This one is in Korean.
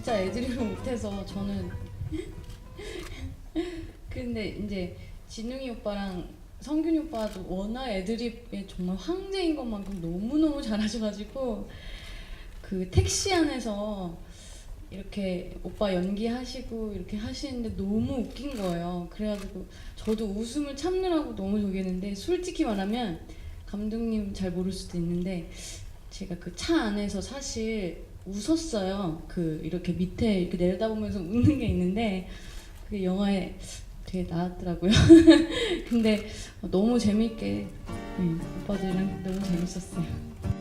진짜 애드립을 못해서 저는 근데 이제 진웅이 오빠랑 성균이 오빠도 워낙 애드립에 정말 황제인 것만큼 너무너무 잘하셔가지고 그 택시 안에서 이렇게 오빠 연기하시고 이렇게 하시는데 너무 웃긴 거예요. 그래가지고 저도 웃음을 참느라고 너무 했는데 솔직히 말하면 감독님 잘 모를 수도 있는데 제가 그 차 안에서 사실 웃었어요. 그 이렇게 밑에 이렇게 내려다보면서 웃는 게 있는데 그 영화에 되게 나왔더라고요. 근데 너무 재밌게 네, 오빠들이랑 너무 재밌었어요.